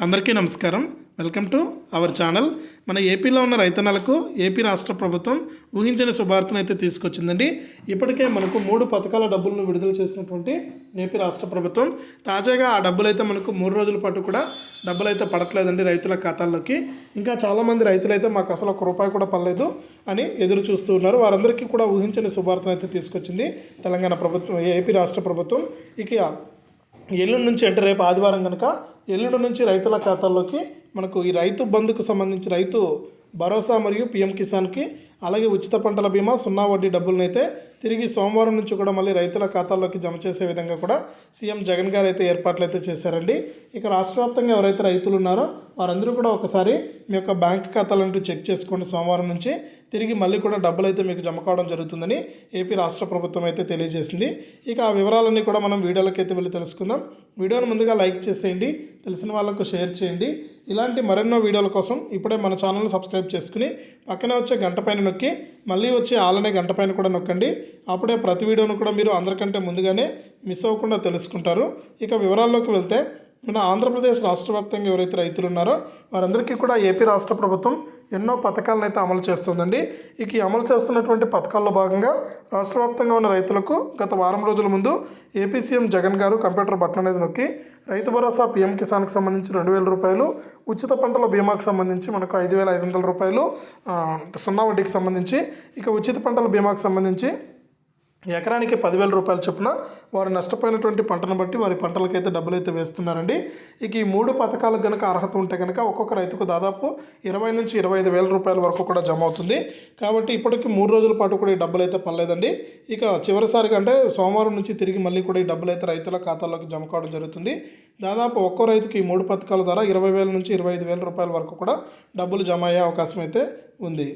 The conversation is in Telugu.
అందరికీ నమస్కారం. Welcome to our channel. మన ఏపీలో ఉన్న రైతన్నలకు ఏపీ రాష్ట్ర ప్రభుత్వం ఊహించని శుభార్తను అయితే తీసుకొచ్చిందండి. ఇప్పటికే మనకు మూడు పథకాల డబ్బులను విడుదల చేసినటువంటి ఏపీ రాష్ట్ర ప్రభుత్వం. తాజాగా ఆ డబ్బులు అయితే మనకు మూడు రోజుల పాటు కూడా డబ్బులు అయితే పడట్లేదండి రైతుల ఖాతాల్లోకి. ఇంకా చాలామంది రైతులు అయితే మాకు అసలు ఒక రూపాయి కూడా పడలేదు అని ఎదురు చూస్తూ ఉన్నారు. వారందరికీ కూడా ఊహించని శుభార్తను అయితే తీసుకొచ్చింది తెలంగాణ ప్రభుత్వం ఏపీ రాష్ట్ర ప్రభుత్వం. ఇక ఎల్లుండి నుంచి అంటే రేపు ఆదివారం కనుక ఎల్లుండి నుంచి రైతుల ఖాతాల్లోకి మనకు ఈ రైతు బంధుకు సంబంధించి రైతు భరోసా మరియు పిఎం కిసాన్కి అలాగే ఉచిత పంటల బీమా సున్నా వడ్డీ డబ్బులను అయితే తిరిగి సోమవారం నుంచి కూడా మళ్ళీ రైతుల ఖాతాల్లోకి జమ చేసే విధంగా కూడా సీఎం జగన్ గారు అయితే ఏర్పాట్లు అయితే చేశారండి. ఇక రాష్ట్ర వ్యాప్తంగా ఎవరైతే రైతులు ఉన్నారో వారందరూ కూడా ఒకసారి మీ యొక్క బ్యాంక్ ఖాతాలంటూ చెక్ చేసుకోండి సోమవారం నుంచి. తిరిగి మళ్ళీ కూడా డబ్బులు అయితే మీకు జమ కావడం జరుగుతుందని ఏపీ రాష్ట్ర ప్రభుత్వం అయితే తెలియజేసింది. ఇక ఆ వివరాలన్నీ కూడా మనం వీడియోలోకి అయితే వెళ్ళి తెలుసుకుందాం. వీడియోను ముందుగా లైక్ చేసేయండి తెలిసిన వాళ్ళకు షేర్ చేయండి. ఇలాంటి మరెన్నో వీడియోల కోసం ఇప్పుడే మన ఛానల్ని సబ్స్క్రైబ్ చేసుకుని పక్కనే వచ్చే గంట పైన నొక్కి మళ్ళీ వచ్చే ఆలనే గంట పైన కూడా నొక్కండి. అప్పుడే ప్రతి వీడియోను కూడా మీరు అందరికంటే ముందుగానే మిస్ అవ్వకుండా తెలుసుకుంటారు. ఇక వివరాల్లోకి వెళ్తే మన ఆంధ్రప్రదేశ్ రాష్ట్ర వ్యాప్తంగా ఎవరైతే రైతులు ఉన్నారో వారందరికీ కూడా ఏపీ రాష్ట్ర ప్రభుత్వం ఎన్నో పథకాలను అయితే అమలు చేస్తుందండి. ఇక ఈ అమలు చేస్తున్నటువంటి పథకాల్లో భాగంగా రాష్ట్ర వ్యాప్తంగా ఉన్న రైతులకు గత వారం రోజుల ముందు ఏపీ సీఎం జగన్ గారు కంప్యూటర్ బటన్ అనేది నొక్కి రైతు భరోసా పీఎం కిసాన్కి సంబంధించి రెండు వేల రూపాయలు ఉచిత పంటల బీమాకు సంబంధించి మనకు ఐదు వేల ఐదు వందల రూపాయలు సున్నా వడ్డీకి సంబంధించి ఇక ఉచిత పంటల బీమాకు సంబంధించి ఎకరానికి పదివేల రూపాయల చొప్పున వారు నష్టపోయినటువంటి పంటను బట్టి వారి పంటలకైతే డబ్బులు అయితే వేస్తున్నారండి. ఇక ఈ మూడు పథకాలకు కనుక అర్హత ఉంటే కనుక ఒక్కొక్క రైతుకు దాదాపు ఇరవై నుంచి ఇరవై ఐదు వేల రూపాయల వరకు కూడా జమ అవుతుంది. కాబట్టి ఇప్పటికి మూడు రోజుల పాటు కూడా ఈ డబ్బులు అయితే పర్లేదండి ఇక చివరిసారిగా అంటే సోమవారం నుంచి తిరిగి మళ్ళీ కూడా ఈ డబ్బులు అయితే రైతుల ఖాతాలోకి జమ కావడం జరుగుతుంది. దాదాపు ఒక్కో రైతుకి ఈ మూడు పథకాల ద్వారా ఇరవై వేల నుంచి ఇరవై ఐదు వేల రూపాయల వరకు కూడా డబ్బులు జమ అయ్యే అవకాశం అయితే ఉంది.